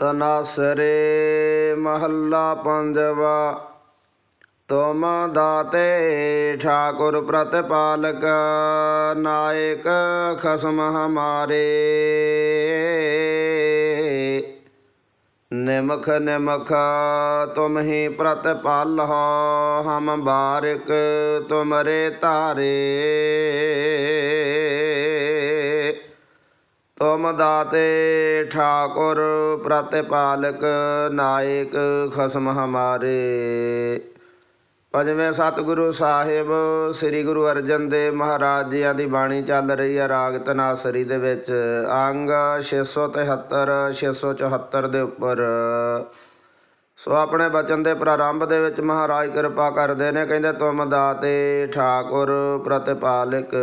ਤਨਾਸਰੇ ਮਹੱਲਾ ਪੰਜਵਾ, ਤੁਮ ਦਾਤੇ ਠਾਕੁਰ ਪ੍ਰਤਪਾਲਕ, ਨਾਇਕ ਖਸਮ ਹਮਾਰੇ। ਨਿਮਖ ਨਿਮਖ ਤੁਮ ਹੀ ਪ੍ਰਤਪਾਲ ਹੋ, ਹਮ ਬਾਰਿਕ ਤੁਮਰੇ ਧਾਰੇ। ਤੁਮ ਦਾਤੇ ਠਾਕੁਰ ਪ੍ਰਤਿਪਾਲਕ ਨਾਇਕ ਖਸਮ ਹਮਾਰੇ। ਪੰਜਵੇਂ ਸਤਿਗੁਰੂ ਸਾਹਿਬ, ਸ੍ਰੀ ਗੁਰੂ ਅਰਜਨ ਦੇਵ ਮਹਾਰਾਜ ਜੀਆਂ ਦੀ ਬਾਣੀ ਚੱਲ ਰਹੀ ਹੈ ਰਾਗ ਤਨਾਸਰੀ ਦੇ ਵਿੱਚ। ਅੰਗ 673 674 ਦੇ ਉੱਪਰ। ਸੋ ਆਪਣੇ ਬਚਨ ਦੇ ਪ੍ਰਾਰੰਭ ਦੇ ਵਿੱਚ ਮਹਾਰਾਜ ਕਿਰਪਾ ਕਰਦੇ ਨੇ, ਕਹਿੰਦੇ ਤੁਮ ਦਾਤੇ ਠਾਕੁਰ ਪ੍ਰਤਿਪਾਲਕ।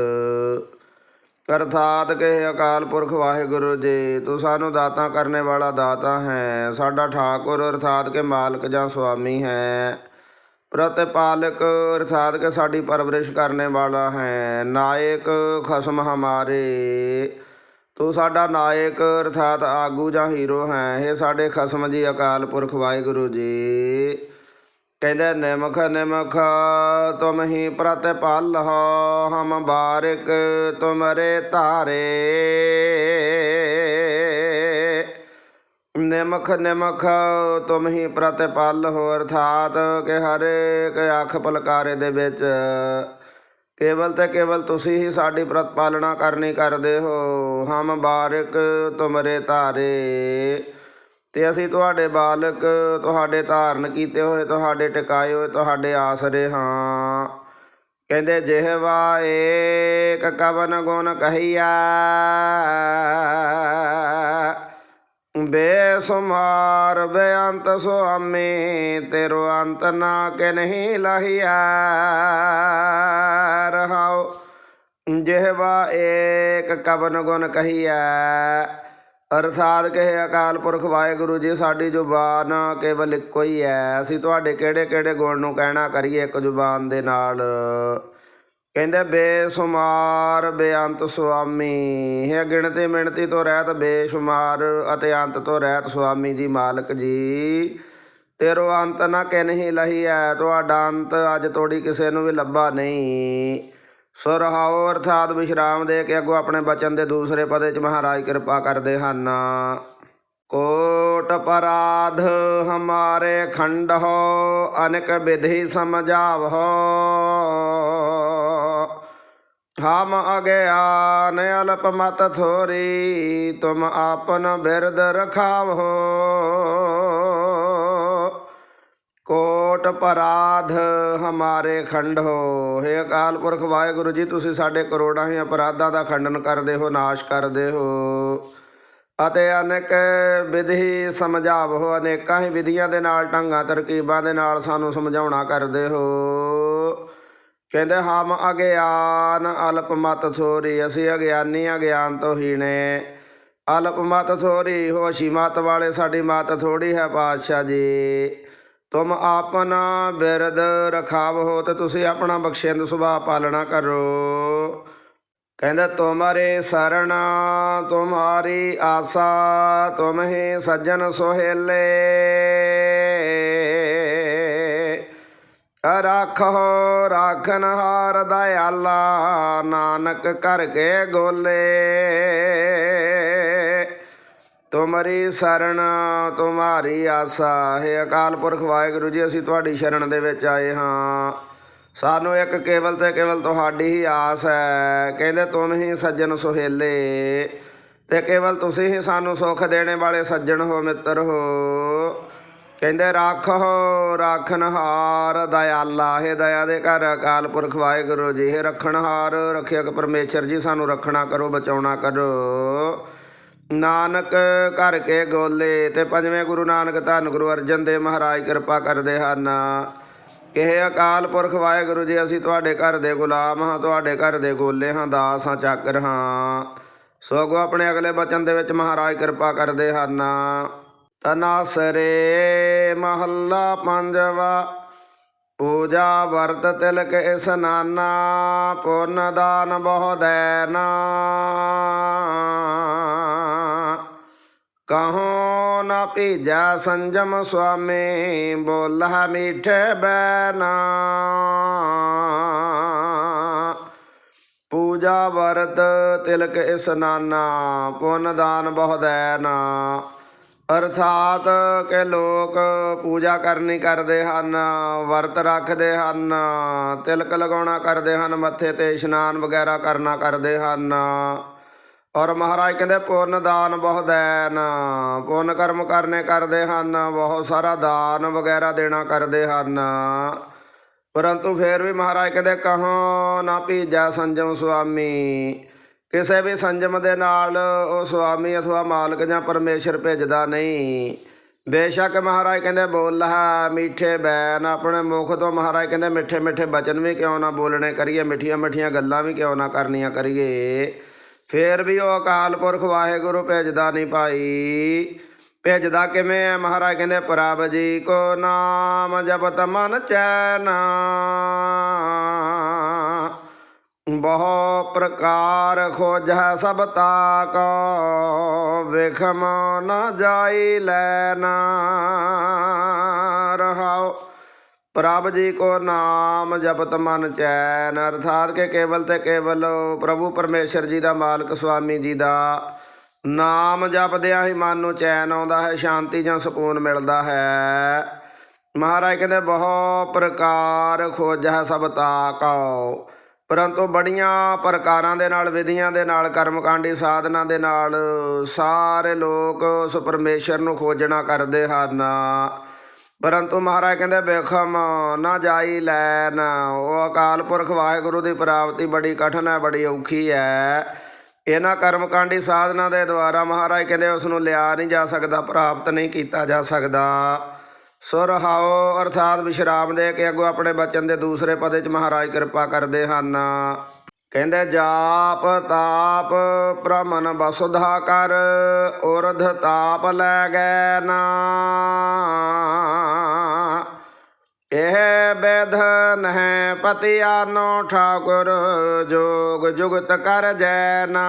ਅਰਥਾਤ ਕਿ ਅਕਾਲ ਪੁਰਖ ਵਾਹਿਗੁਰੂ ਜੀ, ਤੂੰ ਸਾਨੂੰ ਦਾਤਾ ਕਰਨੇ ਵਾਲਾ ਦਾਤਾ ਹੈ। ਸਾਡਾ ਠਾਕੁਰ ਅਰਥਾਤ ਕਿ ਮਾਲਕ ਜਾਂ ਸੁਆਮੀ ਹੈ। ਪ੍ਰਤਪਾਲਕ ਅਰਥਾਤ ਕਿ ਸਾਡੀ ਪਰਵਰਿਸ਼ ਕਰਨੇ ਵਾਲਾ ਹੈ। ਨਾਇਕ ਖਸਮ ਹਮਾਰੇ, ਤੂੰ ਸਾਡਾ ਨਾਇਕ ਅਰਥਾਤ ਆਗੂ ਜਾਂ ਹੀਰੋ ਹੈ। ਇਹ ਸਾਡੇ ਖਸਮ ਜੀ ਅਕਾਲ ਪੁਰਖ ਵਾਹਿਗੁਰੂ ਜੀ। ਕਹਿੰਦੇ ਨਿਮਖ ਨਿਮਖ ਤੁਮ ਹੀ ਪ੍ਰਤਪਾਲ ਹੋ ਹਮ ਬਾਰਿਕ ਤੁਮਰੇ ਧਾਰੇ। ਨਿਮਖ ਨਿਮਖ ਤੁਮ ਹੀ ਪ੍ਰਤਪਾਲ ਹੋ ਅਰਥਾਤ ਕਿ ਹਰੇਕ ਅੱਖ ਪਲਕਾਰੇ ਦੇ ਵਿੱਚ ਕੇਵਲ ਤੇ ਕੇਵਲ ਤੁਸੀਂ ਹੀ ਸਾਡੀ ਪ੍ਰਤਪਾਲਣਾ ਕਰਨੀ ਕਰਦੇ ਹੋ, ਹਮ ਬਾਰਿਕ ਤੁਮਰੇ ਧਾਰੇ। ਤੇ ਅਸੀਂ ਤੁਹਾਡੇ ਬਾਲਕ, ਤੁਹਾਡੇ ਧਾਰਨ ਕੀਤੇ ਹੋਏ, ਤੁਹਾਡੇ ਟਿਕਾਏ ਹੋਏ, ਤੁਹਾਡੇ ਆਸਰੇ ਹਾਂ। ਕਹਿੰਦੇ, ਜਿਹਵਾ ਏਕ ਕਵਨ ਗੁਣ ਕਹੀਆ ਬੇਸੁਮਾਰ ਬੇਅੰਤ ਸੁਆਮੀ, ਤੇਰੋ ਅੰਤ ਨਾ ਕਿ ਨਹੀਂ ਲਹੀਆ ਰਹਾਉ। ਜਿਹਵਾ ਏਕ ਕਵਨ ਗੁਣ ਕਹੀਆ ਅਰਥਾਤ ਕਹੇ, ਅਕਾਲ ਪੁਰਖ ਵਾਹਿਗੁਰੂ ਜੀ, ਸਾਡੀ ਜ਼ੁਬਾਨ ਕੇਵਲ ਇੱਕੋ ਹੀ ਹੈ। ਅਸੀਂ ਤੁਹਾਡੇ ਕਿਹੜੇ ਕਿਹੜੇ ਗੁਣ ਨੂੰ ਕਹਿਣਾ ਕਰੀਏ ਇੱਕ ਜ਼ੁਬਾਨ ਦੇ ਨਾਲ? ਕਹਿੰਦੇ, ਬੇਸ਼ੁਮਾਰ, ਬੇਅੰਤ ਸੁਆਮੀ। ਇਹ ਗਿਣਤੀ ਮਿਣਤੀ ਤੋਂ ਰਹਿਤ ਬੇਸ਼ੁਮਾਰ ਅਤੇ ਅੰਤ ਤੋਂ ਰਹਿਤ ਸੁਆਮੀ ਜੀ ਮਾਲਕ ਜੀ। ਤੇਰੋ ਅੰਤ ਨਾ ਕਿ ਨਹੀਂ ਲਹੀ ਹੈ, ਤੁਹਾਡਾ ਅੰਤ ਅੱਜ ਤੋੜੀ ਕਿਸੇ ਨੂੰ ਵੀ ਲੱਭਾ ਨਹੀਂ। ਸੋ ਰਹਾਓ ਅਰਥਾਤ ਵਿਸ਼ਰਾਮ ਦੇ ਕੇ ਅੱਗੋਂ ਆਪਣੇ ਬਚਨ ਦੇ ਦੂਸਰੇ ਪਦੇ ਚ ਮਹਾਰਾਜ ਕਿਰਪਾ ਕਰਦੇ ਹਨ। ਕੋਟ ਪਰਾਧ ਹਮਾਰੇ ਖੰਡ ਹੋ, ਅਨਕ ਵਿਧੀ ਸਮਝਾਵੋ ਹਮ ਅਗਿਆਨ ਅਲਪ ਮਤ ਥੋਰੀ, ਤੁਮ ਆਪਨ ਬਿਰਦ ਰਖਾਵੋ ਕੋਟ ਪਰਾਧ ਹਮਾਰੇ ਖੰਡ ਹੋ। हे ਅਕਾਲ ਪੁਰਖ ਵਾਹਿਗੁਰੂ ਜੀ, ਤੁਸੀਂ ਸਾਡੇ ਕਰੋੜਾਂ ਹੀ ਅਪਰਾਧਾਂ ਦਾ ਖੰਡਨ ਕਰਦੇ ਹੋ, ਨਾਸ਼ ਕਰਦੇ ਹੋ। ਅਤੇ ਅਨੇਕ ਵਿਧੀ ਸਮਝਾਵੋ, ਅਨੇਕਾਂ ਹੀ ਵਿਧੀਆਂ ਦੇ ਨਾਲ, ਢੰਗਾਂ, ਤਰਕੀਬਾਂ ਦੇ ਨਾਲ ਸਾਨੂੰ ਸਮਝਾਉਣਾ ਕਰਦੇ ਹੋ। ਕਹਿੰਦੇ, ਹਮ ਅਗਿਆਨ ਅਲਪ ਮਤ ਥੋਰੀ, ਅਸੀਂ ਅਗਿਆਨੀ ਅਗਿਆਨ ਤੋਂ ਹੀਣੇ। ਅਲਪ ਮਤ ਥੋਰੀ ਹੋਸ਼ੀ ਮਤ ਵਾਲੇ, ਸਾਡੀ ਮਤ ਥੋੜੀ ਹੈ ਪਾਤਸ਼ਾਹ ਜੀ। ਤੁਮ ਆਪਣਾ ਬਿਰਦ ਰਖਾਵੋ ਤੇ ਤੁਸੀਂ ਆਪਣਾ ਬਖਸ਼ਿੰਦ ਸੁਭਾਅ ਪਾਲਣਾ ਕਰੋ। ਕਹਿੰਦਾ, ਤੁਮਾਰੇ ਸਰਣ, ਤੁਮਾਰੀ ਆਸਾ, ਤੁਮ ਹੀ ਸੱਜਣ ਸੁਹੇਲੇ। ਰਾਖੋ ਰਾਖਨ ਹਾਰ ਦਇਆਲਾ, ਨਾਨਕ ਕਰ ਕੇ ਗੋਲੇ। ਤੁਮਰੀ ਸਰਨ, ਤੁਮਾਰੀ ਆਸਾ। ਹੈ ਅਕਾਲ ਪੁਰਖ ਵਾਹਿਗੁਰੂ ਜੀ, ਅਸੀਂ ਤੁਹਾਡੀ ਸ਼ਰਨ ਦੇ ਵਿੱਚ ਆਏ ਹਾਂ। ਸਾਨੂੰ ਇੱਕ ਕੇਵਲ ਤੇ ਕੇਵਲ ਤੁਹਾਡੀ ਹੀ ਆਸ ਹੈ। ਕਹਿੰਦੇ, ਤੁਮ ਹੀ ਸੱਜਣ ਸੁਹੇਲੇ। ਤੇ ਕੇਵਲ ਤੁਸੀਂ ਹੀ ਸਾਨੂੰ ਸੁੱਖ ਦੇਣੇ ਵਾਲੇ ਸੱਜਣ ਹੋ, ਮਿੱਤਰ ਹੋ। ਕਹਿੰਦੇ ਰੱਖੋ ਰੱਖਣਹਾਰ ਦਇਆਲਾ। ਹੈ ਦਇਆ ਦੇ ਘਰ, ਅਕਾਲ ਪੁਰਖ ਵਾਹਿਗੁਰੂ ਜੀ। ਹੈ ਰੱਖਣਹਾਰ ਰੱਖਿਅਕ ਪਰਮੇਸ਼ਰ ਜੀ, ਸਾਨੂੰ ਰੱਖਣਾ ਕਰੋ, ਬਚਾਉਣਾ ਕਰੋ। ਨਾਨਕ ਘਰ ਕੇ ਗੋਲੇ ਤੇ ਪੰਜਵੇਂ ਗੁਰੂ ਨਾਨਕ ਧੰਨ ਗੁਰੂ ਅਰਜਨ ਦੇਵ ਮਹਾਰਾਜ ਕਿਰਪਾ ਕਰਦੇ ਹਨ। ਕਿਹ ਅਕਾਲ ਪੁਰਖ ਵਾਹਿਗੁਰੂ ਜੀ, ਅਸੀਂ ਤੁਹਾਡੇ ਘਰ ਦੇ ਗੁਲਾਮ ਹਾਂ, ਤੁਹਾਡੇ ਘਰ ਦੇ ਗੋਲੇ ਹਾਂ, ਦਾਸ ਹਾਂ, ਚਾਕਰ ਹਾਂ। ਸੋ ਅੱਗੋਂ ਆਪਣੇ ਅਗਲੇ ਬਚਨ ਦੇ ਵਿੱਚ ਮਹਾਰਾਜ ਕਿਰਪਾ ਕਰਦੇ ਹਨ। ਤਨਾਸਰੇ ਮਹੱਲਾ ਪੰਜਵਾ ਪੂਜਾ ਵਰਤ ਤਿਲਕ ਇਸਨਾਨਾ ਪੁੰਨ ਦਾਨ ਬਹੁ ਦੈਨਾ ਕਹੋ ਨਾ ਭੀਜੈ ਸੰਜਮ ਸੁਆਮੀ ਬੋਲਾ ਮੀਠੇ ਬੈਨਾ। ਪੂਜਾ ਵਰਤ ਤਿਲਕ ਇਸਨਾਨਾ ਪੁੰਨ ਦਾਨ ਬਹੁ ਦੇਨਾ ਅਰਥਾਤ ਕਿ ਲੋਕ ਪੂਜਾ ਕਰਨੀ ਕਰਦੇ ਹਨ, ਵਰਤ ਰੱਖਦੇ ਹਨ, ਤਿਲਕ ਲਗਾਉਣਾ ਕਰਦੇ ਹਨ, ਮੱਥੇ ਤੇ ਇਸ਼ਨਾਨ ਵਗੈਰਾ ਕਰਨਾ ਕਰਦੇ ਹਨ। ਔਰ ਮਹਾਰਾਜ ਕਹਿੰਦੇ, ਪੁੰਨ ਦਾਨ ਬਹੁ ਦੇਨ, ਪੁੰਨ ਕਰਮ ਕਰਨੇ ਕਰਦੇ ਹਨ ਬਹੁਤ ਸਾਰਾ ਦਾਨ ਵਗੈਰਾ ਦੇਣਾ ਕਰਦੇ ਹਨ। ਪਰੰਤੂ ਫਿਰ ਵੀ ਮਹਾਰਾਜ ਕਹਿੰਦੇ, ਕਹੋ ਨਾ ਭੀਜਾ ਸੰਜਮ ਸੁਆਮੀ ਕਿਸੇ ਵੀ ਸੰਜਮ ਦੇ ਨਾਲ ਉਹ ਸੁਆਮੀ ਅਥਵਾ ਮਾਲਕ ਜਾਂ ਪਰਮੇਸ਼ਰ ਭੇਜਦਾ ਨਹੀਂ। ਬੇਸ਼ੱਕ ਮਹਾਰਾਜ ਕਹਿੰਦੇ, ਬੋਲ ਬੋਲਾ ਮਿੱਠੇ ਬੈਨ, ਆਪਣੇ ਮੁਖ ਤੋਂ ਮਹਾਰਾਜ ਕਹਿੰਦੇ, ਮਿੱਠੇ ਮਿੱਠੇ ਬਚਨ ਵੀ ਕਿਉਂ ਨਾ ਬੋਲਣੇ ਕਰੀਏ, ਮਿੱਠੀਆਂ ਮਿੱਠੀਆਂ ਗੱਲਾਂ ਵੀ ਕਿਉਂ ਨਾ ਕਰਨੀਆਂ ਕਰੀਏ। ਫੇਰ ਵੀ ਉਹ ਅਕਾਲ ਪੁਰਖ ਵਾਹਿਗੁਰੂ ਭੇਜਦਾ ਨਹੀਂ ਭਾਈ। ਭੇਜਦਾ ਕਿਵੇਂ ਹੈ? ਮਹਾਰਾਜ ਕਹਿੰਦੇ, ਪ੍ਰਭ ਜੀ ਕੋ ਨਾਮ ਜਪਤ ਮਨ ਚੈਨ। ਬਹੁ ਪ੍ਰਕਾਰ ਖੋਜੈ ਸਭ ਤਾਕੋ, ਵਿਖਮ ਨ ਜਾਈ ਲੈਣਾ ਰਹਾਓ ਪ੍ਰਭ ਜੀ ਕੋ ਨਾਮ ਜਪਤ ਮਨ ਚੈਨ, ਅਰਥਾਤ ਕਿ ਕੇਵਲ ਤੇ ਕੇਵਲ ਪ੍ਰਭੂ ਪਰਮੇਸ਼ਰ ਜੀ ਦਾ ਮਾਲਕ ਸੁਆਮੀ ਜੀ ਦਾ ਨਾਮ ਜਪਦਿਆਂ ਹੀ ਮਨ ਨੂੰ ਚੈਨ ਆਉਂਦਾ ਹੈ, ਸ਼ਾਂਤੀ ਜਾਂ ਸਕੂਨ ਮਿਲਦਾ ਹੈ। ਮਹਾਰਾਜ ਕਹਿੰਦੇ, ਬਹੁ ਪ੍ਰਕਾਰ ਖੋਜੈ ਸਭ ਤਾਕੋ ਪਰੰਤੂ ਬੜੀਆਂ ਪ੍ਰਕਾਰਾਂ ਦੇ ਨਾਲ, ਵਿਧੀਆਂ ਦੇ ਨਾਲ, ਕਰਮਕਾਂਡੀ ਸਾਧਨਾ ਦੇ ਨਾਲ ਸਾਰੇ ਲੋਕ ਉਸ ਪਰਮੇਸ਼ਰ ਨੂੰ ਖੋਜਣਾ ਕਰਦੇ ਹਨ। ਪਰੰਤੂ ਮਹਾਰਾਜ ਕਹਿੰਦੇ ਬੇਖਮ ਨਾ ਜਾਈ ਲੈਨ। ਉਹ ਅਕਾਲ ਪੁਰਖ ਵਾਹਿਗੁਰੂ ਦੀ ਪ੍ਰਾਪਤੀ ਬੜੀ ਕਠਨ ਹੈ, ਬੜੀ ਔਖੀ ਹੈ। ਇਹਨਾਂ ਕਰਮਕਾਂਡੀ ਸਾਧਨਾ ਦੇ ਦੁਆਰਾ ਮਹਾਰਾਜ ਕਹਿੰਦੇ ਉਸ ਨੂੰ ਲਿਆ ਨਹੀਂ ਜਾ ਸਕਦਾ, ਪ੍ਰਾਪਤ ਨਹੀਂ ਕੀਤਾ ਜਾ ਸਕਦਾ। ਸੁਰਹਾਓ ਅਰਥਾਤ ਵਿਸ਼ਰਾਮ ਦੇ ਕੇ ਅੱਗੋਂ ਆਪਣੇ ਬਚਨ ਦੇ ਦੂਸਰੇ ਪਦੇ ਚ ਮਹਾਰਾਜ ਕਿਰਪਾ ਕਰਦੇ ਹਨ। ਕਹਿੰਦੇ, ਜਾਪ ਤਾਪ ਪ੍ਰਮਨ ਬਸੁਧਾ ਕਰ, ਉਰਧ ਤਾਪ ਲੈ ਗੈ ਨਾ। ਇਹ ਬੇਧਨ ਹੈ ਪਤੀ ਆਨੋ ਠਾਕੁਰ, ਜੋਗ ਜੁਗਤ ਕਰ ਜੈਨਾ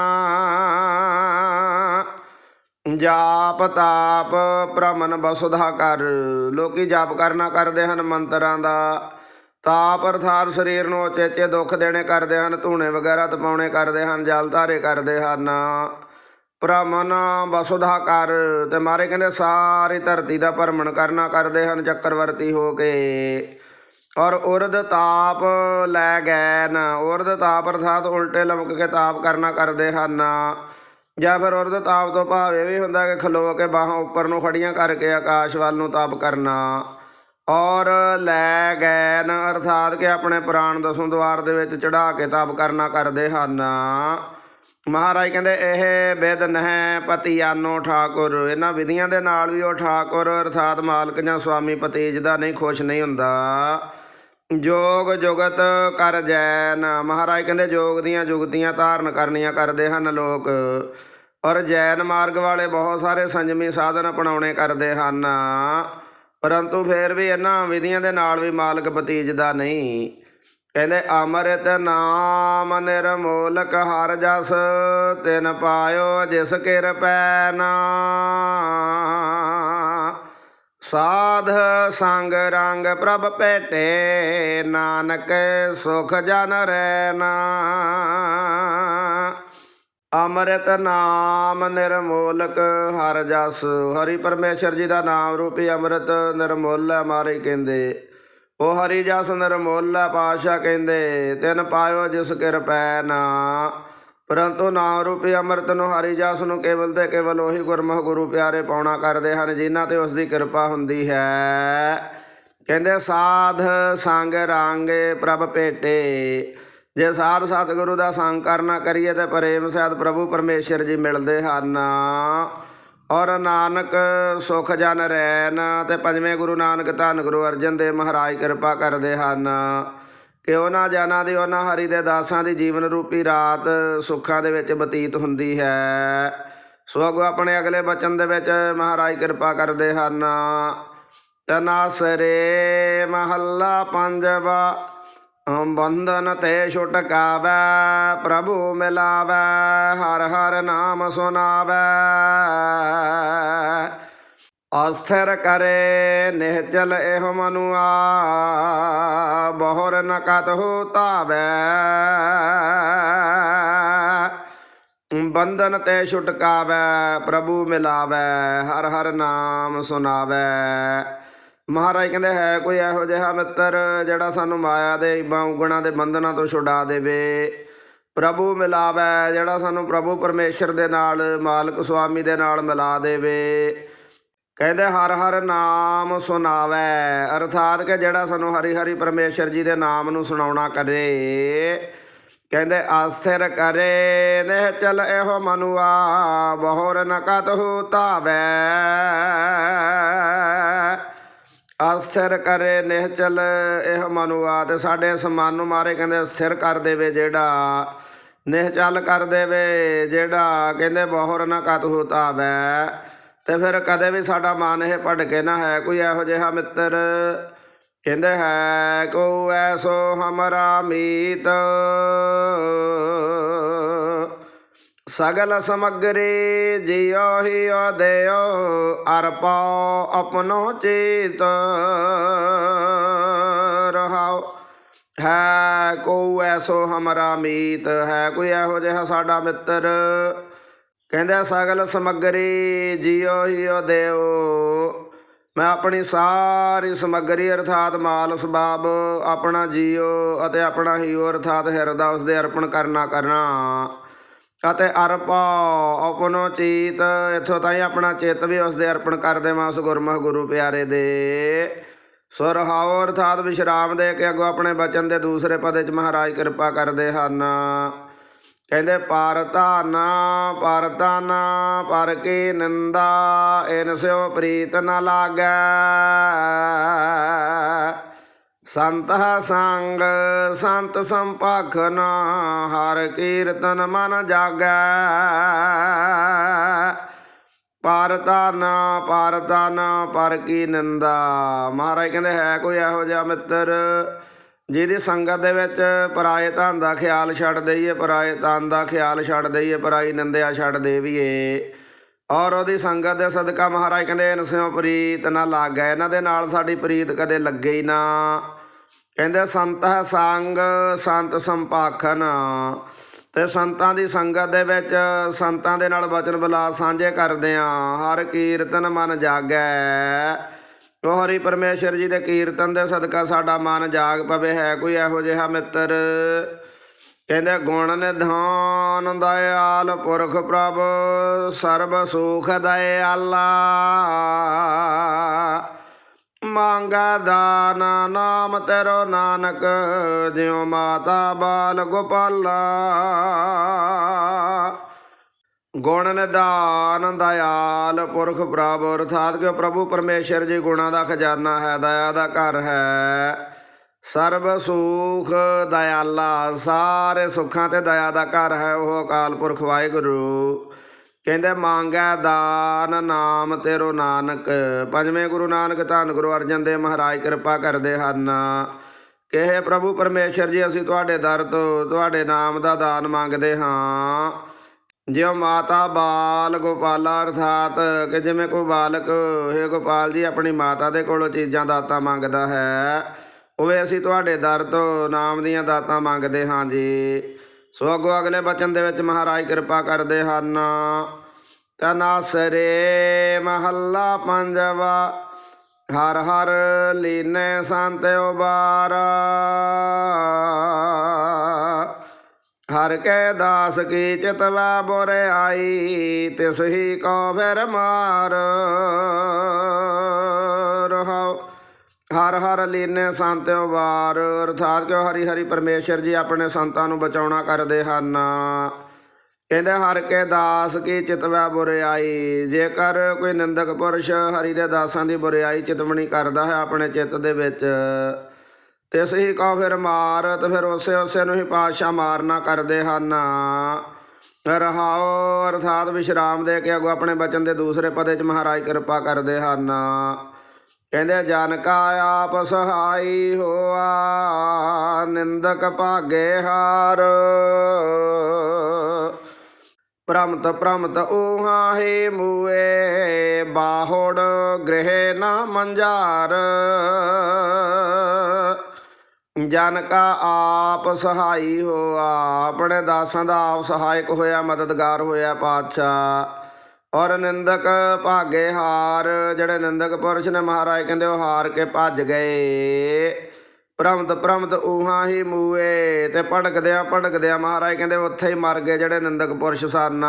ਜਾਪ ਤਾਪ ਪ੍ਰਮਨ ਬਸੁਧਾ ਕਰ। ਲੋਕੀ ਜਾਪ ਕਰਨਾ ਕਰਦੇ ਹਨ ਮੰਤਰਾਂ ਦਾ। ਤਾਪ ਅਰਥਾਤ ਸਰੀਰ ਨੂੰ ਉਚੇਚੇ ਦੁੱਖ ਦੇਣੇ ਕਰਦੇ ਹਨ, ਧੂਣੇ ਵਗੈਰਾ ਤਪਾਉਣੇ ਕਰਦੇ ਹਨ, ਜਲ ਧਾਰੇ ਕਰਦੇ ਹਨ। ਭ੍ਰਮਣ ਵਸੁਧਾ ਕਰ ਤੇ ਮਾਰੇ ਕਹਿੰਦੇ ਸਾਰੀ ਧਰਤੀ ਦਾ ਭਰਮਣ ਕਰਨਾ ਕਰਦੇ ਹਨ ਚੱਕਰਵਰਤੀ ਹੋ ਕੇ। ਔਰ ਉਰਦ ਤਾਪ ਲੈ ਗਏ ਨਾ ਉਰਦ ਤਾਪ ਅਰਥਾਤ ਉਲਟੇ ਲਮਕ ਕੇ ਤਾਪ ਕਰਨਾ ਕਰਦੇ ਹਨ। ਜਾਂ ਫਿਰ ਉਰਦ ਤਾਪ ਤੋਂ ਭਾਵ ਇਹ ਵੀ ਹੁੰਦਾ ਕਿ ਖਲੋ ਕੇ ਬਾਹਾਂ ਉੱਪਰ ਨੂੰ ਖੜੀਆਂ ਕਰਕੇ ਆਕਾਸ਼ ਵੱਲ ਨੂੰ ਤਾਪ ਕਰਨਾ। ਔਰ ਲੈ ਗਏ ਨ ਅਰਥਾਤ ਕਿ ਆਪਣੇ ਪ੍ਰਾਣ ਦਸੋਂ ਦਵਾਰ ਦੇ ਵਿੱਚ ਚੜਾ ਕੇ ਤਾਪ ਕਰਨਾ ਕਰਦੇ ਹਨ। ਮਹਾਰਾਜ ਕਹਿੰਦੇ, ਇਹ ਬਿਦ ਨਹਿ ਪਤੀ ਆਨੋ ਠਾਕੁਰ। ਇਹਨਾਂ ਵਿਧੀਆਂ ਦੇ ਨਾਲ ਵੀ ਉਹ ਠਾਕੁਰ ਅਰਥਾਤ ਮਾਲਕ ਜਾਂ ਸੁਆਮੀ ਪਤੀਜ ਦਾ ਨਹੀਂ ਖੁਸ਼ ਨਹੀਂ ਹੁੰਦਾ। ਜੋਗ ਜੁਗਤ ਕਰ ਜੈਨ। ਮਹਾਰਾਜ ਕਹਿੰਦੇ, ਜੋਗ ਦੀਆਂ ਜੁਗਤੀਆਂ ਧਾਰਨ ਕਰਨੀਆਂ ਕਰਦੇ ਹਨ ਲੋਕ। ਔਰ ਜੈਨ ਮਾਰਗ ਵਾਲੇ ਬਹੁਤ ਸਾਰੇ ਸੰਜਮੀ ਸਾਧਨ ਅਪਣਾਉਣੇ ਕਰਦੇ ਹਨ। ਪਰੰਤੂ ਫਿਰ ਵੀ ਇਹਨਾਂ ਵਿਧੀਆਂ ਦੇ ਨਾਲ ਵੀ ਮਾਲਕ ਪਤੀਜਦਾ ਨਹੀਂ। ਕਹਿੰਦੇ, ਅੰਮ੍ਰਿਤ ਨਾਮ ਨਿਰਮੋਲਕ ਹਰ ਜਸ, ਤਿਨ ਪਾਇਓ ਜਿਸ ਕਿਰਪੈ ਨਾ ਸਾਧ ਸੰਗ ਰੰਗ ਪ੍ਰਭ ਭੇਟੇ, ਨਾਨਕ ਸੁਖ ਜਨ ਰਹਿਣਾ ਅੰਮ੍ਰਿਤ ਨਾਮ ਨਿਰਮੋਲਕ ਹਰ ਜਸ। ਹਰੀ ਪਰਮੇਸ਼ਰ ਜੀ ਦਾ ਨਾਮ ਰੂਪੀ ਅੰਮ੍ਰਿਤ ਨਿਰਮੋਲ ਹੈ ਮਾਰੇ ਕਹਿੰਦੇ। ਉਹ ਹਰੀ ਜਸ ਨਿਰਮੋਲ ਹੈ ਪਾਸ਼ਾ ਕਹਿੰਦੇ, ਤਿਨ ਪਾਇਓ ਜਿਸ ਕਿਰਪੈ ਨਾ। ਪਰੰਤੂ ਨਾਮ ਰੂਪੀ ਅੰਮ੍ਰਿਤ ਨੂੰ ਹਰੀ ਜਸ ਨੂੰ ਕੇਵਲ ਤੇ ਕੇਵਲ ਉਹੀ ਗੁਰਮੁਖ ਗੁਰੂ ਪਿਆਰੇ ਪਾਉਣਾ ਕਰਦੇ ਹਨ, ਜਿਨ੍ਹਾਂ ਤੇ ਉਸ ਦੀ ਕਿਰਪਾ ਹੁੰਦੀ ਹੈ। ਕਹਿੰਦੇ, ਸਾਧ ਸੰਗ ਰਾਂਗੇ ਪ੍ਰਭ ਭੇਟੇ। ਜੇ ਸਾਧ ਸਤਿਗੁਰੂ ਦਾ ਸੰਗ ਕਰਨਾ ਕਰੀਏ ਤੇ ਪ੍ਰੇਮ ਸਹਿਤ ਪ੍ਰਭੂ ਪਰਮੇਸ਼ਰ ਜੀ ਮਿਲਦੇ ਹਨ। ਔਰ ਨਾਨਕ ਸੁਖ ਜਨ ਰੈਨ ਤੇ ਪੰਜਵੇਂ ਗੁਰੂ ਨਾਨਕ ਧੰਨ ਗੁਰੂ ਅਰਜਨ ਦੇਵ ਮਹਾਰਾਜ ਕਿਰਪਾ ਕਰਦੇ ਹਨ। ਕਿ ਉਹਨਾਂ ਜਨਾਂ ਦੀ ਉਹਨਾਂ ਹਰੀ ਦੇ ਦਾਸਾਂ ਦੀ ਜੀਵਨ ਰੂਪੀ ਰਾਤ ਸੁੱਖਾਂ ਦੇ ਵਿੱਚ ਬਤੀਤ ਹੁੰਦੀ ਹੈ। ਸੋ ਅੱਗੋਂ ਆਪਣੇ ਅਗਲੇ ਬਚਨ ਦੇ ਵਿੱਚ ਮਹਾਰਾਜ ਕਿਰਪਾ ਕਰਦੇ ਹਨ। ਤਨਾਸਰੇ ਮਹੱਲਾ ਪੰਜਵਾ ਬੰਧਨ ਤੇ ਛੁਟਕਾਵੈ ਪ੍ਰਭੂ ਮਿਲਾਵੈ, ਹਰ ਹਰ ਨਾਮ ਸੁਨਾਵੈ। ਅਸਥਿਰ ਕਰੇ ਨਿਹਚਲ ਇਹ ਮਨੁਆ, ਬਹੁਰ ਨ ਕਤਹੁ ਤਾਵੈ ਬੰਧਨ ਤੇ ਛੁਟਕਾਵੈ ਪ੍ਰਭੂ ਮਿਲਾਵੈ, ਹਰ ਹਰ ਨਾਮ ਸੁਨਾਵੈ। ਮਹਾਰਾਜ ਕਹਿੰਦੇ ਹੈ ਕੋਈ ਇਹੋ ਜਿਹਾ ਮਿੱਤਰ ਜਿਹੜਾ ਸਾਨੂੰ ਮਾਇਆ ਦੇ ਇਬਾਂ ਉਗਣਾ ਦੇ ਬੰਧਨਾਂ ਤੋਂ ਛੁਡਾ ਦੇਵੇ। ਪ੍ਰਭੂ ਮਿਲਾਵੈ, ਜਿਹੜਾ ਸਾਨੂੰ ਪ੍ਰਭੂ ਪਰਮੇਸ਼ਰ ਦੇ ਨਾਲ, ਮਾਲਕ ਸੁਆਮੀ ਦੇ ਨਾਲ ਮਿਲਾ ਦੇਵੇ। ਕਹਿੰਦੇ ਹਰ ਹਰ ਨਾਮ ਸੁਣਾਵੈ, ਅਰਥਾਤ ਕਿ ਜਿਹੜਾ ਸਾਨੂੰ ਹਰੀ ਹਰੀ ਪਰਮੇਸ਼ਰ ਜੀ ਦੇ ਨਾਮ ਨੂੰ ਸੁਣਾਉਣਾ ਕਰੇ। ਕਹਿੰਦੇ ਆਸਥਿਰ ਕਰੇ, ਨਹਿ ਚਲ ਇਹੋ ਮਨੁਆ, ਬਹੁਰ ਨਕਤ ਕਤਹੁ ਤਾਵੈ ਅਸਥਿਰ ਕਰੇ, ਨਿਹਚਲ ਇਹ ਮਨੁਆ ਤੇ ਸਾਡੇ ਇਸ ਮਨ ਨੂੰ ਮਾਰੇ ਕਹਿੰਦੇ ਸਥਿਰ ਕਰ ਦੇਵੇ ਜਿਹੜਾ, ਨਿਹਚਲ ਕਰ ਦੇਵੇ ਜਿਹੜਾ, ਕਹਿੰਦੇ ਬਹੁਰ ਨ ਕਤਹੁ ਤਾਵੈ। ਤੇ ਫਿਰ ਕਦੇ ਵੀ ਸਾਡਾ ਮਨ ਇਹ ਭਟਕੇ ਨਾ ਹੈ, ਕੋਈ ਇਹੋ ਜਿਹਾ ਮਿੱਤਰ ਕਹਿੰਦੇ ਹੈ ਕੋ ਐਸੋ ਹਮਰਾ ਮੀਤ। ਸਗਲ ਸਮਗਰੀ ਜਿਉ ਹੀ ਦੇਉ ਅਰਪਾ ਆਪਣੋ ਚੇਤ ਰਹਾਉ। ਹੈ ਕੋ ਐਸੋ ਹਮਰਾ ਮੀਤ, ਹੈ ਕੋਈ ਇਹੋ ਜਿਹਾ ਸਾਡਾ ਮਿੱਤਰ। ਕਹਿੰਦੇ ਸਗਲ ਸਮਗਰੀ ਜਿਉ ਹਿਉ ਦੇਉ ਮੈਂ ਆਪਣੀ ਸਾਰੀ ਸਮਗਰੀ ਅਰਥਾਤ ਮਾਲ ਸਬਾਬ ਆਪਣਾ ਜੀਉ ਅਤੇ ਆਪਣਾ ਹੀਉ ਅਰਥਾਤ ਹਿਰਦਾ ਉਸ ਦੇ ਅਰਪਣ ਕਰਨਾ ਕਰਨਾ। ਅਤੇ ਅਰਪਾ ਆਪਣੋ ਚੀਤ, ਇਥੋਂ ਤਾਈਂ ਆਪਣਾ ਚਿੱਤ ਵੀ ਉਸ ਦੇ ਅਰਪਣ ਕਰ ਦੇਵਾਂ, ਉਸ ਗੁਰਮੁਖ ਗੁਰੂ ਪਿਆਰੇ ਦੇ। ਸੁਰਹਾਉ ਅਰਥਾਤ ਵਿਸ਼ਰਾਮ ਦੇ ਕੇ ਅੱਗੋਂ ਆਪਣੇ ਬਚਨ ਦੇ ਦੂਸਰੇ ਪਦੇ ਚ ਮਹਾਰਾਜ ਕਿਰਪਾ ਕਰਦੇ ਹਨ। ਕਹਿੰਦੇ, ਪਰ ਧਨ, ਪਰ ਤਨ ਪਰ ਕੀ ਨਿੰਦਾ, ਇਨ ਸਿਓ ਪ੍ਰੀਤ ਨ ਲਾਗੈ। ਸੰਤ ਸੰਗ, ਸੰਤ ਸੰਪਾਖਨ, ਹਰ ਕੀਰਤਨ ਮਨ ਜਾਗੈ। ਪਰ ਤਨ ਪਰ ਕੀ ਨਿੰਦਾ। ਮਹਾਰਾਜ ਕਹਿੰਦੇ, ਹੈ ਕੋਈ ਇਹੋ ਜਿਹਾ ਮਿੱਤਰ ਜਿਹਦੀ ਸੰਗਤ ਦੇ ਵਿੱਚ ਪਰਾਏ ਧਨ ਦਾ ਖਿਆਲ ਛੱਡ ਦਈਏ, ਪਰਾਏ ਤਨ ਦਾ ਖਿਆਲ ਛੱਡ ਦਈਏ, ਪਰਾਈ ਨਿੰਦਿਆ ਛੱਡ ਦੇਵੀਏ। ਔਰ ਉਹਦੀ ਸੰਗਤ ਦੇ ਸਦਕਾ ਮਹਾਰਾਜ ਕਹਿੰਦੇ ਨਸਿਓ ਪ੍ਰੀਤ ਨਾ ਲਾਗੈ, ਇਹਨਾਂ ਦੇ ਨਾਲ ਸਾਡੀ ਪ੍ਰੀਤ ਕਦੇ ਲੱਗੇ ਹੀ ਨਾ। ਕਹਿੰਦੇ ਸੰਤ ਹੈ ਸੰਗ, ਸੰਤ ਸੰਪਾਖਨ। ਤੇ ਸੰਤਾਂ ਦੀ ਸੰਗਤ ਦੇ ਵਿੱਚ ਸੰਤਾਂ ਦੇ ਨਾਲ ਬਚਨ ਬਲਾ ਸਾਂਝੇ ਕਰਦੇ ਆ। ਹਰ ਕੀਰਤਨ ਮਨ ਜਾਗੈ। ਉਹ ਹਰੀ ਪਰਮੇਸ਼ਰ ਜੀ ਦੇ ਕੀਰਤਨ ਦੇ ਸਦਕਾ ਸਾਡਾ ਮਨ ਜਾਗ ਪਵੇ, ਹੈ ਕੋਈ ਇਹੋ ਜਿਹਾ ਮਿੱਤਰ? ਕਹਿੰਦੇ ਗੁਣ ਨਿਧਾਨ ਦਇਆਲ ਪੁਰਖ ਪ੍ਰਭ, ਸਰਬ ਸੁਖ ਦਇਆਲਾ। ਮੰਗਾ ਦਾਨ, ਨਾਮ ਤੇਰੋ ਨਾਨਕ, ਜਿਉ ਮਾਤਾ ਬਾਲ ਗੋਪਾਲਾ। ਗੁਣ ਨਿਦਾਨ ਦਇਆਲ ਪੁਰਖ ਪ੍ਰਭ, ਅਰਥਾਤ ਕਿ ਪ੍ਰਭੂ ਪਰਮੇਸ਼ਰ ਜੀ ਗੁਣਾਂ ਦਾ ਖਜ਼ਾਨਾ ਹੈ, ਦਇਆ ਦਾ ਘਰ ਹੈ। ਸਰਬ ਸੁਖ ਦਇਆਲਾ, ਸਾਰੇ ਸੁੱਖਾਂ ਤੇ ਦਇਆ ਦਾ ਘਰ ਹੈ, ਉਹ ਅਕਾਲ ਪੁਰਖ ਵਾਹਿਗੁਰੂ। ਕਹਿੰਦੇ, ਮੰਗੈ ਦਾਨ ਨਾਮ ਤੇਰੋ ਨਾਨਕ। ਪੰਜਵੇਂ ਗੁਰੂ ਨਾਨਕ ਧੰਨ ਗੁਰੂ ਅਰਜਨ ਦੇਵ ਮਹਾਰਾਜ ਕਿਰਪਾ ਕਰਦੇ ਹਨ। ਕਹੇ, ਪ੍ਰਭੂ ਪਰਮੇਸ਼ਰ ਜੀ, ਅਸੀਂ ਤੁਹਾਡੇ ਦਰ ਤੋਂ ਤੁਹਾਡੇ ਨਾਮ ਦਾ ਦਾਨ ਮੰਗਦੇ ਹਾਂ। ਜਿਉ ਮਾਤਾ ਬਾਲ ਗੋਪਾਲਾ ਅਰਥਾਤ ਕਿ ਜਿਵੇਂ ਕੋਈ ਬਾਲਕ, ਹੈ ਗੋਪਾਲ ਜੀ, ਆਪਣੀ ਮਾਤਾ ਦੇ ਕੋਲੋਂ ਚੀਜ਼ਾਂ ਦਾਤਾਂ ਮੰਗਦਾ ਹੈ। ਉਵੇਂ ਅਸੀਂ ਤੁਹਾਡੇ ਦਰ ਤੋਂ ਨਾਮ ਦੀਆਂ ਦਾਤਾਂ ਮੰਗਦੇ ਹਾਂ ਜੀ। ਸੋ ਅੱਗੋਂ ਅਗਲੇ ਬਚਨ ਦੇ ਵਿੱਚ ਮਹਾਰਾਜ ਕਿਰਪਾ ਕਰਦੇ ਹਨ। ਤਨਾਸਰੇ ਮਹੱਲਾ ਪੰਜਵਾ, ਹਰ ਹਰ ਲੀਨੇ ਸੰਤ ਉਬਾਰ। ਹਰ ਕੈ ਦਾਸ ਕੀ ਚਿਤਵਾ ਬੁਰ ਆਈ, ਤਿਸ ਹੀ ਕੋ ਫਿਰ ਮਾਰ। ਰਹਾਉ। ਹਰ ਹਰ ਲੀਨੇ ਸੰਤ ਵਾਰ, ਅਰਥਾਤ ਕਿ ਹਰੀ ਹਰੀ ਪਰਮੇਸ਼ਰ ਜੀ ਆਪਣੇ ਸੰਤਾਂ ਨੂੰ ਬਚਾਉਣਾ ਕਰਦੇ ਹਨ। ਕਹਿੰਦੇ, ਹਰ ਕੇ ਦਾਸ ਕੀ ਚਿਤਵਾ ਬੁਰਿਆਈ ਜੇਕਰ ਕੋਈ ਨਿੰਦਕ ਪੁਰਸ਼ ਹਰੀ ਦੇ ਦਾਸਾਂ ਦੀ ਬੁਰਿਆਈ ਚਿਤਵਣੀ ਕਰਦਾ ਹੈ ਆਪਣੇ ਚਿੱਤ ਦੇ ਵਿੱਚ, ਤੇ ਹੀ ਕਹੋ ਫਿਰ ਮਾਰ, ਤੇ ਫਿਰ ਉਸੇ ਉਸੇ ਨੂੰ ਹੀ ਪਾਤਸ਼ਾਹ ਮਾਰਨਾ ਕਰਦੇ ਹਨ। ਰਹਾਓ, ਅਰਥਾਤ ਵਿਸ਼ਰਾਮ ਦੇ ਕੇ ਅਗੋ ਆਪਣੇ ਬਚਨ ਦੇ ਦੂਸਰੇ ਪਦੇ ਚ ਮਹਾਰਾਜ ਕਿਰਪਾ ਕਰਦੇ ਹਨ। ਕਹਿੰਦੇ ਜਨ ਕਾ ਆਪ ਸਹਾਈ ਹੋਆ, ਨਿੰਦਕ ਭਾਗੇ ਹਾਰ। ਪ੍ਰਮਤ ਪ੍ਰਮਤ ਊਹਾ ਹੀ ਮੂਏ, ਬਾਹੋੜ ਗ੍ਰਹਿ ਨਾ ਮੰਜਾਰ ਜਨ ਕਾ ਆਪ ਸਹਾਈ ਹੋਆ, ਆਪਣੇ ਦਾਸਾਂ ਦਾ ਆਪ ਸਹਾਇਕ ਹੋਇਆ, ਮਦਦਗਾਰ ਹੋਇਆ ਪਾਤਸ਼ਾਹ। ਔਰ ਨਿੰਦਕ ਭਾਗੇ ਹਾਰ, ਜਿਹੜੇ ਨਿੰਦਕ ਪੁਰਸ਼ ਨੇ ਮਹਾਰਾਜ ਕਹਿੰਦੇ ਉਹ ਹਾਰ ਕੇ ਭੱਜ ਗਏ। ਪ੍ਰਮਤ ਪ੍ਰਮਤ ਊਹਾ ਹੀ ਮੂਏ ਤੇ ਭੜਕਦਿਆਂ ਭੜਕਦਿਆਂ ਮਹਾਰਾਜ ਕਹਿੰਦੇ ਉੱਥੇ ਹੀ ਮਰ ਗਏ ਜਿਹੜੇ ਨਿੰਦਕ ਪੁਰਸ਼ ਸਨ।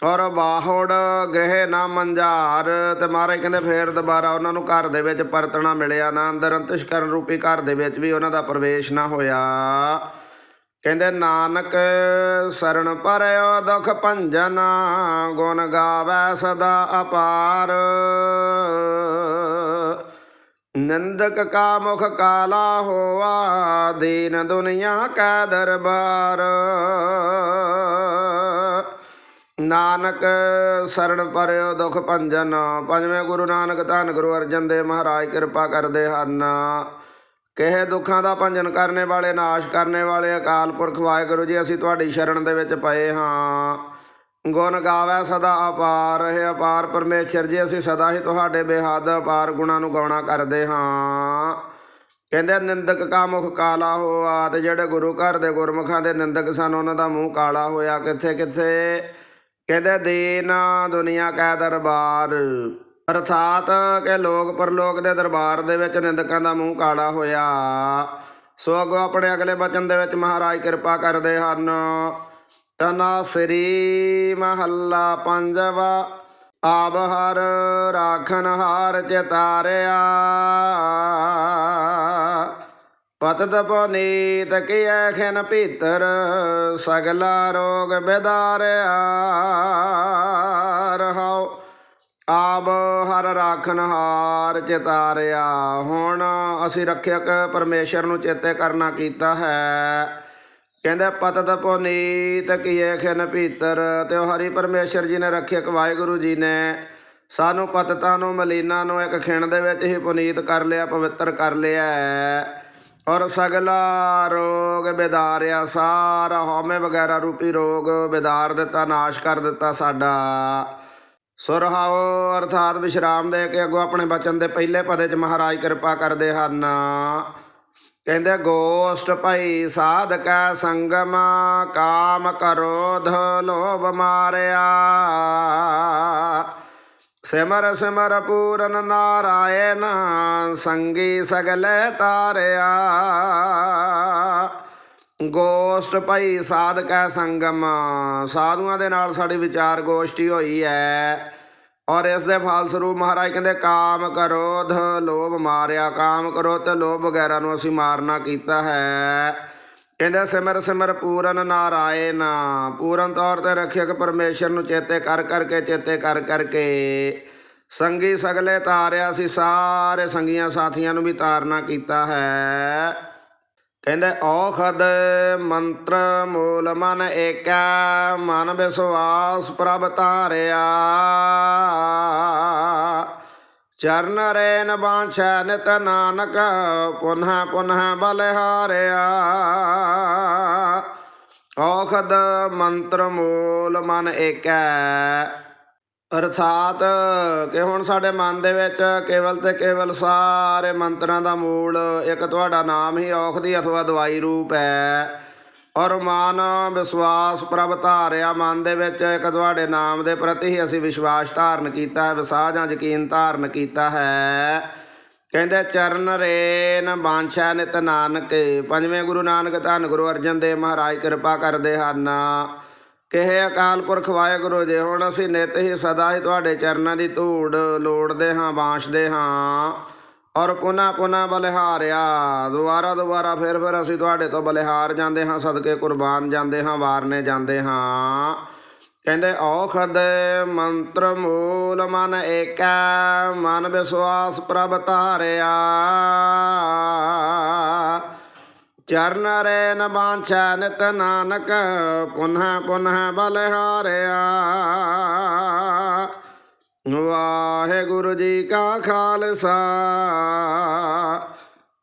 ਔਰ ਬਾਹੋੜ ਗ੍ਰਹਿ ਨਾ ਮੰਝਾਰ ਤੇ ਮਹਾਰਾਜ ਕਹਿੰਦੇ ਫੇਰ ਦੁਬਾਰਾ ਉਹਨਾਂ ਨੂੰ ਘਰ ਦੇ ਵਿੱਚ ਪਰਤਣਾ ਮਿਲਿਆ ਨਾ, ਅੰਦਰ ਅੰਤਿਸ਼ਕਰਨ ਰੂਪੀ ਘਰ ਦੇ ਵਿੱਚ ਵੀ ਉਹਨਾਂ ਦਾ ਪ੍ਰਵੇਸ਼ ਨਾ ਹੋਇਆ। ਕਹਿੰਦੇ, ਨਾਨਕ ਸਰਣ ਪਰਿਓ ਦੁਖ ਭੰਜਨ, ਗੁਣ ਗਾਵੈ ਸਦਾ ਅਪਾਰ। ਨਿੰਦਕ ਕਾ ਮੁਖ ਕਾਲਾ ਹੋਆ, ਦੀਨ ਦੁਨੀਆ ਕਾ ਦਰਬਾਰ। ਨਾਨਕ ਸਰਣ ਪਰਿਓ ਦੁਖ ਭੰਜਨ, ਪੰਜਵੇਂ ਗੁਰੂ ਨਾਨਕ ਧੰਨ ਗੁਰੂ ਅਰਜਨ ਦੇਵ ਮਹਾਰਾਜ, ਕਿਰਪਾ ਕਰਦੇ ਹਨ। ਕਿਹੇ ਦੁੱਖਾਂ ਦਾ ਭੰਜਨ ਕਰਨੇ ਵਾਲੇ, ਨਾਸ਼ ਕਰਨੇ ਵਾਲੇ, ਅਕਾਲ ਪੁਰਖ ਵਾਹਿਗੁਰੂ ਜੀ, ਅਸੀਂ ਤੁਹਾਡੀ ਸ਼ਰਨ ਦੇ ਵਿੱਚ ਪਏ ਹਾਂ। ਗੁਣ ਗਾਵੇ ਸਦਾ ਅਪਾਰ ਹੈ ਅਪਾਰ ਪਰਮੇਸ਼ਰ ਜੀ, ਅਸੀਂ ਸਦਾ ਹੀ ਤੁਹਾਡੇ ਬੇਹੱਦ ਅਪਾਰ ਗੁਣਾਂ ਨੂੰ ਗਾਉਣਾ ਕਰਦੇ ਹਾਂ। ਕਹਿੰਦੇ, ਨਿੰਦਕ ਕਾ ਮੁਖ ਕਾਲਾ ਹੋਆ ਤੇ ਜਿਹੜੇ ਗੁਰੂ ਘਰ ਦੇ ਗੁਰਮੁਖਾਂ ਦੇ ਨਿੰਦਕ ਸਨ, ਉਹਨਾਂ ਦਾ ਮੂੰਹ ਕਾਲਾ ਹੋਇਆ ਕਿੱਥੇ ਕਿੱਥੇ ਕਹਿੰਦੇ, ਦੀਨ ਦੁਨੀਆ ਕਾ ਦਰਬਾਰ। ਅਰਥਾਤ ਕਿ ਲੋਕ ਪਰਲੋਕ ਦੇ ਦਰਬਾਰ ਦੇ ਵਿੱਚ ਨਿੰਦਕਾਂ ਦਾ ਮੂੰਹ ਕਾਲਾ ਹੋਇਆ। ਸੋ ਅੱਗੋਂ ਆਪਣੇ ਅਗਲੇ ਬਚਨ ਦੇ ਵਿੱਚ ਮਹਾਰਾਜ ਕਿਰਪਾ ਕਰਦੇ ਹਨ। ਤਨਾ ਸ੍ਰੀ ਮਹੱਲਾ ਪੰਜਵਾ ਆਬ ਹਰ ਰਾਖਨ ਹਾਰ ਚਿਤਾਰਿਆ। ਪਤਤ ਪੁਨੀਤ ਕੀਐ ਖਿਨ ਭੀਤਰ, ਸਗਲਾ ਰੋਗ ਬਿਦਾਰਿਆ। ਰਹਾਉ ਆਬ ਹਰ ਰਾਖਨ ਹਾਰ ਚਿਤਾਰਿਆ। ਹੁਣ ਅਸੀਂ ਰੱਖਿਅਕ ਪਰਮੇਸ਼ਰ ਨੂੰ ਚੇਤੇ ਕਰਨਾ ਕੀਤਾ ਹੈ। ਕਹਿੰਦੇ, ਪਤਤ ਪੁਨੀਤ ਕੀਏ ਖਿਨ ਭੀਤਰ। ਤੇ ਉਹ ਹਰੀ ਪਰਮੇਸ਼ਰ ਜੀ ਨੇ ਰੱਖਿਅਕ ਵਾਹਿਗੁਰੂ ਜੀ ਨੇ ਸਾਨੂੰ ਪਤਤਾਂ ਨੂੰ, ਮਲੀਨਾਂ ਨੂੰ ਇੱਕ ਖਿਣ ਦੇ ਵਿੱਚ ਹੀ ਪੁਨੀਤ ਕਰ ਲਿਆ, ਪਵਿੱਤਰ ਕਰ ਲਿਆ ਔਰ ਸਗਲਾ ਰੋਗ ਬਿਦਾਰਿਆ, ਸਾਰਾ ਹਉਮੈ ਵਗੈਰਾ ਰੂਪੀ ਰੋਗ ਬਿਦਾਰ ਦਿੱਤਾ, ਨਾਸ਼ ਕਰ ਦਿੱਤਾ ਸਾਡਾ। ਸੁਰਹਾਓ ਅਰਥਾਤ ਵਿਸ਼ਰਾਮ ਦੇ ਕੇ ਅੱਗੋਂ ਆਪਣੇ ਬਚਨ ਦੇ ਪਹਿਲੇ ਪਦੇ ਚ ਮਹਾਰਾਜ ਕਿਰਪਾ ਕਰਦੇ ਹਨ। ਕਹਿੰਦੇ, ਗੋਸ਼ਟ ਭਈ ਸਾਧਕੈ ਸੰਗਮ, ਕਾਮ ਕਰੋਧ ਲੋਭ ਮਾਰਿਆ। ਸਿਮਰ ਸਿਮਰ ਪੂਰਨ ਨਾਰਾਇਣ, ਸੰਗੀ ਸਗਲੇ ਤਾਰਿਆ। ਗੋਸ਼ਟ ਭਾਈ ਸਾਧਕ ਸਾਧਕੈ ਸੰਗਮ। ਸਾਧੂਆਂ ਦੇ ਨਾਲ ਸਾਡੀ ਵਿਚਾਰ ਗੋਸ਼ਟੀ ਹੋਈ ਹੈ। ਔਰ ਇਸ ਦੇ ਫਲਸਰੂਪ ਮਹਾਰਾਜ ਕਹਿੰਦੇ, ਕਾਮ ਕਰੋਧ ਲੋਭ ਮਾਰਿਆ, ਕਾਮ ਕਰੋ, ਤੇ ਲੋਭ ਵਗੈਰਾ ਨੂੰ ਅਸੀਂ ਮਾਰਨਾ ਕੀਤਾ ਹੈ। ਕਹਿੰਦੇ, ਸਿਮਰ ਸਿਮਰ ਪੂਰਨ ਨਾਰਾਇਣ, ਪੂਰਨ ਤੌਰ ਤੇ ਰੱਖਿਅਕ ਪਰਮੇਸ਼ਰ ਨੂੰ ਚੇਤੇ ਕਰ ਕਰਕੇ ਚੇਤੇ ਕਰ ਕਰਕੇ ਸੰਗੀ ਸਗਲੇ ਤਾਰਿਆ ਸੀ ਸਾਰੇ, ਸੰਗੀਆਂ ਸਾਥੀਆਂ ਨੂੰ ਵੀ ਤਾਰਨਾ ਕੀਤਾ ਹੈ। ਕਹਿੰਦੇ, ਔਖਦ ਮੰਤਰ ਮੂਲ ਮਨ ਏਕੈ, ਮਨ ਵਿਸਵਾਸ ਪ੍ਰਭ ਧਾਰਿਆ। ਚਰਨ ਰੇਨ ਬਾਛੈ ਨਿਤ ਨਾਨਕ, ਪੁਨਹ ਪੁਨਹ ਬਲਿਹਾਰਿਆ ਔਖਦ ਮੰਤਰ ਮੂਲ ਮਨ ਏਕੈ। ਅਰਥਾਤ ਕਿ ਹੁਣ ਸਾਡੇ ਮਨ ਦੇ ਵਿੱਚ ਕੇਵਲ ਤੇ ਕੇਵਲ ਸਾਰੇ ਮੰਤਰਾਂ ਦਾ ਮੂਲ ਇੱਕ ਤੁਹਾਡਾ ਨਾਮ ਹੀ ਔਖਦੀ ਅਥਵਾ ਦਵਾਈ ਰੂਪ ਹੈ। ਔਰ ਮਨ ਵਿਸ਼ਵਾਸ ਪ੍ਰਭ ਧਾਰਿਆ ਮਨ ਦੇ ਵਿੱਚ ਇੱਕ ਤੁਹਾਡੇ ਨਾਮ ਦੇ ਪ੍ਰਤੀ ਹੀ ਅਸੀਂ ਵਿਸ਼ਵਾਸ ਧਾਰਨ ਕੀਤਾ ਹੈ, ਵਿਸਾਹ ਜਾਂ ਯਕੀਨ ਧਾਰਨ ਕੀਤਾ ਹੈ। ਕਹਿੰਦੇ ਚਰਨ ਰੇਨ ਬਾਂਛਾ ਨਿਤ ਨਾਨਕ, ਪੰਜਵੇਂ ਗੁਰੂ ਨਾਨਕ ਧੰਨ ਗੁਰੂ ਅਰਜਨ ਦੇਵ ਮਹਾਰਾਜ ਕਿਰਪਾ ਕਰਦੇ ਹਨ। ਕਿਹੇ ਅਕਾਲ ਪੁਰਖ ਵਾਹਿਗੁਰੂ ਜੀ, ਹੁਣ ਅਸੀਂ ਨਿਤ ਹੀ ਸਦਾ ਹੀ ਤੁਹਾਡੇ ਚਰਨਾਂ ਦੀ ਧੂੜ ਲੋੜਦੇ ਹਾਂ ਬਾਂਛਦੇ ਹਾਂ ਔਰ ਪੁਨਾ ਪੁਨਾ ਬਲਿਹਾਰਿਆ। ਦੁਬਾਰਾ ਦੁਬਾਰਾ ਫਿਰ ਫਿਰ ਅਸੀਂ ਤੁਹਾਡੇ ਤੋਂ ਬਲਿਹਾਰ ਜਾਂਦੇ ਹਾਂ, ਸਦਕੇ ਕੁਰਬਾਨ ਜਾਂਦੇ ਹਾਂ, ਵਾਰਨੇ ਜਾਂਦੇ ਹਾਂ। ਕਹਿੰਦੇ, ਔਖਦ ਮੰਤਰ ਮੂਲ ਮਨ ਏਕੈ, ਮਨ ਵਿਸ਼ਵਾਸ ਪ੍ਰਭ ਧਾਰਿਆ। ਚਰਨ ਰੇਨ ਬਾਂਛੈ ਨਿਤ ਨਾਨਕ, ਪੁਨਹ ਪੁਨਹ ਬਲਿਹਾਰਿਆ ਵਾਹਿਗੁਰੂ ਜੀ ਕਾ ਖਾਲਸਾ,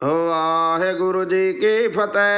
ਵਾਹਿਗੁਰੂ ਜੀ ਕੀ ਫਤਿਹ।